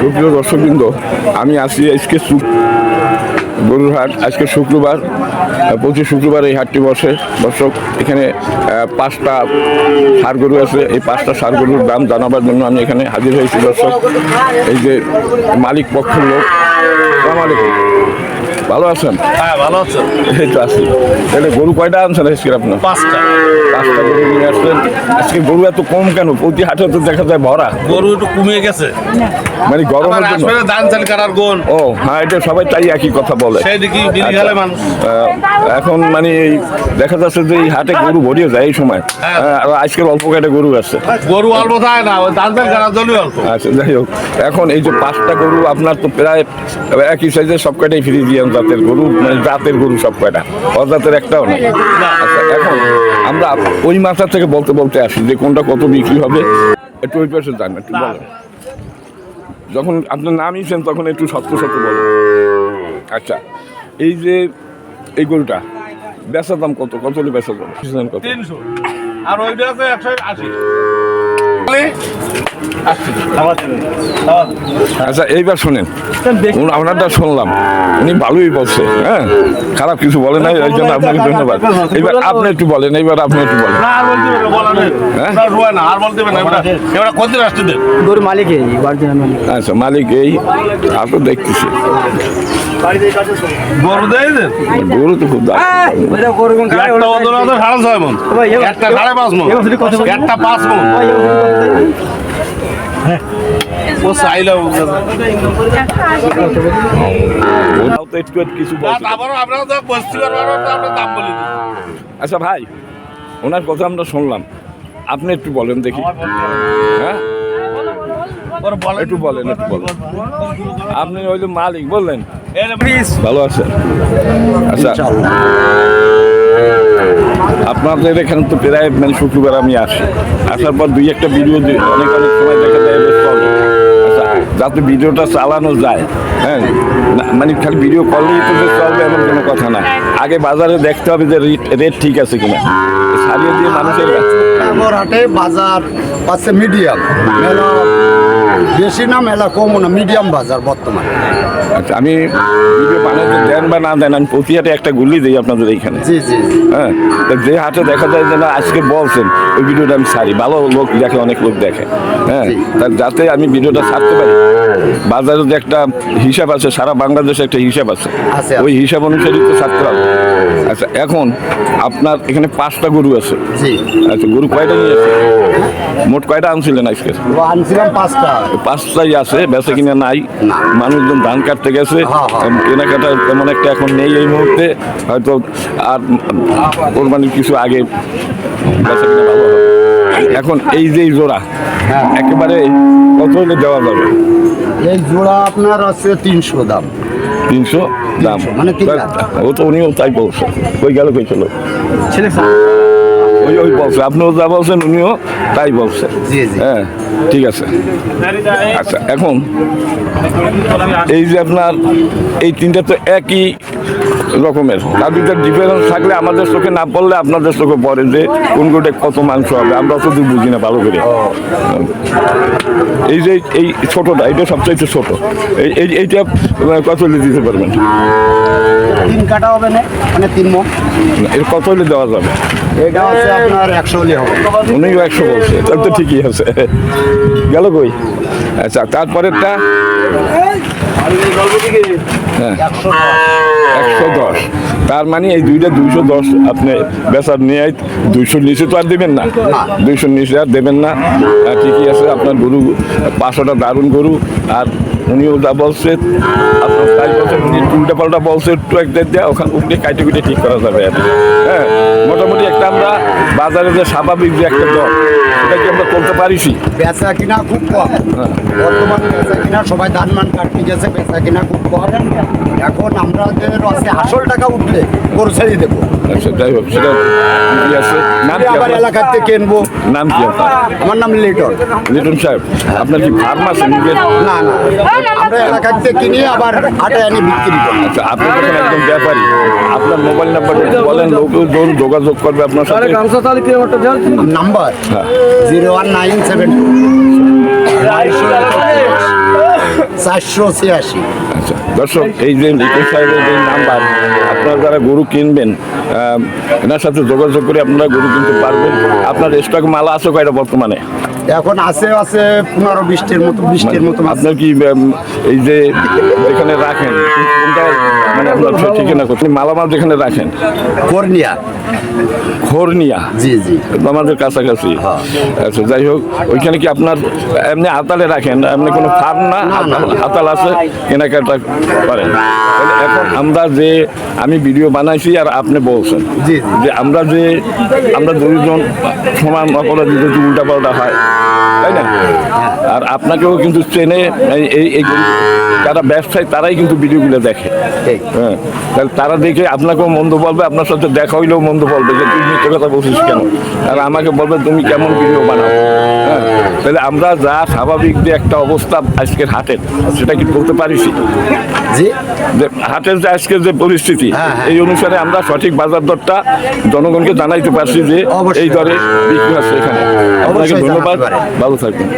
সুপ্রিয় দর্শকবৃন্দ, আমি আসি আজকে গরুর হাট। আজকে শুক্রবার প্রতি শুক্রবার এই হাটটি বসে। দর্শক, এখানে পাঁচটা সার গরু আছে। এই পাঁচটা সার গরুর দাম জানাবার জন্য আমি এখানে হাজির হয়েছি, দর্শক। এই যে মালিক পক্ষের লোক। আলাইকুম। ভালো আছেন? হ্যাঁ ভালো আছে এই তো আছি। তাহলে গরু কয়টা আনছেন আজকে আপনার? পাঁচটা। পাঁচটা গরু নিয়ে আসছেন আজকে গরু এত কম কেন? প্রতি হাটে তো দেখা যায় ভরা। গরু একটু কমিয়ে গেছে। মানে গরমের জন্য। ধান চাল কাটার গুণ। ও হ্যাঁ এটা সবাই তাই একই কথা বলে। আচ্ছা। মানুষ। এখন মানে এই দেখা যাচ্ছে যে এই হাটে গরু ভরিয়ে যায় এই সময়। হ্যাঁ। আর আজকের অল্প কয়টা গরু আছে? গরু অল্প থাকে না ধান চাল কাটার জলই অল্প। আচ্ছা যাই হোক। এখন এই যে পাঁচটা গরু আপনার তো প্রায় একই সাইজের সব কয়টাই ফ্রিজিয়ান জাতের গরু মানে জাতের গরু সব কয়টা অজাতের একটাও নেই আচ্ছা এখন আমরা ওই মাথা থেকে বলতে বলতে আসি যে কোনটা কত বিক্রি হবে, একটু ওই পাশে যান, একটু বলেন। যখন আপনার নাম নিয়েছেন তখন একটু সত্য সত্য বলেন। আচ্ছা এই যে এই গরুটা, বেচার দাম কত? কত বেচা দাম? কত? আর ওইটা আছে একশো আশি। আচ্ছা এইবার শোনেন। আপনারটা শুনলাম। উনি ভালোই বলছে হ্যাঁ? খারাপ কিছু বলে নাই এই জন্য আপনাকে ধন্যবাদ। এবার আপনি একটু বলেন এইবার আপনি একটু বলেন। না না, হ্যাঁ? না, না না আচ্ছা মালিক এই আর তো দেখতেছি। গরু দেয় গরু তো খুব একটা সাড়ে ছয় মন। একটা সাড়ে পাঁচ মন। পাঁচ মন। ও তো একটু কিছু আচ্ছা ভাই ওনার কথা আমরা শুনলাম। আপনি একটু বলেন দেখি। হ্যাঁ? একটু বলেন একটু বলেন। আপনি হইল মালিক বললেন ভালো আছেন আচ্ছা। আপনাদের এখানে তো প্রায় মানে শুক্রবার আমি আসি। আসার পর দুই একটা ভিডিও অনেক অনেক সময় দেখা যায় আচ্ছা যাতে ভিডিওটা চালানো যায় হ্যাঁ? না- মানে খালি ভিডিও করলেই তো চলবে এমন কোনো কথা না। আগে বাজারে দেখতে হবে যে রেট ঠিক আছে কিনা। সারিয়ে দিয়ে মানুষের কাছে বাজার পাচ্ছে মিডিয়াম বেশি না মেলা কমও না মিডিয়াম বাজার বর্তমানে। আচ্ছা আমি ভিডিও বানাতে দেন বা না দেন আমি প্রতি হাটে একটা গুলি দিই আপনাদের এইখানে। জি জি। হ্যাঁ তা যে হাটে দেখা যায় যে না আজকে বলছেন ওই ভিডিওটা আমি ছাড়ি। ভালো লোক দেখে অনেক লোক দেখে। হ্যাঁ তা যাতে আমি ভিডিওটা ছাড়তে পারি। বাজারে যে একটা হিসাব আছে সারা বাংলাদেশে একটা হিসাব আছে। ওই হিসাব অনুসারে তো ছাড়তে হবে আচ্ছা এখন আপনার এখানে পাঁচটা গরু আছে। আচ্ছা গরু কয়টা নিয়েছে মোট কয়টা আনছিলেন আজকে? আনছিলাম পাঁচটা। পাঁচটাই আছে বেচা কিনা নাই। মানুষজন ধান কাটতে গেছে। হ্যাঁ, হ্যাঁ। কেনাকাটা তেমন একটা এখন নেই এই মুহূর্তে। হয়তো আর কোরবানির কিছু আগে বেচা কিনা ভালো এখন এই যে জোড়া হ্যাঁ। একেবারে কত হলে দেওয়া যাবে? এই জোড়া আপনার আছে তিনশো দাম। তিনশো দাম। মানে ও তো উনিও তাই বলছে। কই গেল কই চলো? ছেলে ওই ওই বলছে আপনিও যা বলছেন উনিও তাই বলছে। হ্যাঁ ঠিক আছে আচ্ছা এখন এই যে আপনার এই তিনটা তো একই রকমের। তার ভিতরে ডিফারেন্স থাকলে আমাদের চোখে না পড়লে আপনাদের চোখে পড়ে যে কোন গোটে কত মাংস হবে। আমরা অত দূর বুঝি না ভালো করে। এই যে এই ছোটটা এটা সবচাইতে ছোট। এই এই এইটা কত হলে দিতে পারবেন? তিন কাটা হবে না মানে তিন মন এর কত হলে দেওয়া যাবে? এটা আছে আপনার একশো হলে হবে। উনিও একশো বলছে তাহলে তো ঠিকই আছে। গেল কই? আচ্ছা তারপরেরটা? হ্যাঁ একশো দশ। তার মানে এই দুইটা দুইশো দশ আপনি বেচার নিয়ে দুইশোর নিচে তো আর দেবেন না। দুইশোর নিচে আর দেবেন না। ঠিকই আছে, আপনার গরু পাঁচশোটা দারুণ গরু। আর উনিও যা বলছে, আপনার উল্টা পাল্টা বলছে একটু দেওয়া ওখান উঠে কাইটে কুটে ঠিক করা যাবে আর হ্যাঁ মোটামুটি একটা আমরা বাজারে যে স্বাভাবিক যে একটা দর সেটা কি আমরা করতে পারিছি বেচা কিনা খুব কম। বর্তমানে বেচা কিনা সবাই ধান মান কাটতে গেছে বেচা কিনা খুব কম। এখন আমাদের আছে আসল টাকা উঠলে গরু ছেড়ে দেবো। আচ্ছা যাই হোক সেটা কি আছে নাম আবার? এলাকার থেকে কিনবো নাম কি আপনার? আমার নাম লিটন। লিটন সাহেব আপনার কি ফার্ম আছে নিজের? না না। আমরা এলাকার থেকে কিনে আবার হাটে এনে বিক্রি করি আচ্ছা আপনি যখন একদম ব্যাপারী। আপনার মোবাইল নাম্বারটা একটু বলেন লোকজন যোগাযোগ করবে আপনার সাথে। নাম্বার? হ্যাঁ। জিরো ওয়ান নাইন সেভেন চারশো ছিয়াশি। আচ্ছা দর্শক এই যে লিটন সাহেবের যে নাম্বার আপনারা যারা গরু কিনবেন এনার সাথে যোগাযোগ করে আপনারা গরু কিনতে পারবেন। আপনার স্টক মালা আছে কয়টা বর্তমানে? এখন আছে আছে পনেরো বৃষ্টির মতো বৃষ্টির মতো। আপনার কি এই যে এখানে রাখেন মানে আপনার ঠিকানা কোথায় মালামাল যেখানে রাখেন। কর্নিয়া খোরনিয়া? জি জি। আমাদের কাছাকাছি। আচ্ছা যাই হোক ওইখানে কি আপনার এমনি হাতালে রাখেন? এমনি কোনো ফার্ম না? হাতাল আছে? কেনাকাটা করেন। এখন আমরা যে আমি ভিডিও বানাইছি আর আপনি বলছেন। জি। যে আমরা যে আমরা দুইজন সমান অপরাধী যদি উল্টা পাল্টা হয় তাই না? আর আপনাকেও কিন্তু ট্রেনে এই- যারা ব্যবসায়ী তারাই কিন্তু ভিডিওগুলো দেখে। হ্যাঁ। তাহলে তারা দেখে আপনাকেও মন্দ বলবে আপনার সাথে দেখা হইলেও মন্দ বলবে যে তুই মিথ্যে কথা বলছিস কেন? আর আমাকে বলবে তুমি কেমন ভিডিও বানাও? হ্যাঁ। তাহলে আমরা যা স্বাভাবিক যে একটা অবস্থা আজকের হাটের সেটা কি বলতে পারিস যে হাটের যে আজকের যে পরিস্থিতি হ্যাঁ, হ্যাঁ। এই অনুসারে আমরা সঠিক বাজার দরটা জনগণকে জানাইতে পারছি যে। এই দরে বিক্রি আছে এখানে। আপনাকে ধন্যবাদ। ভালো থাকবেন।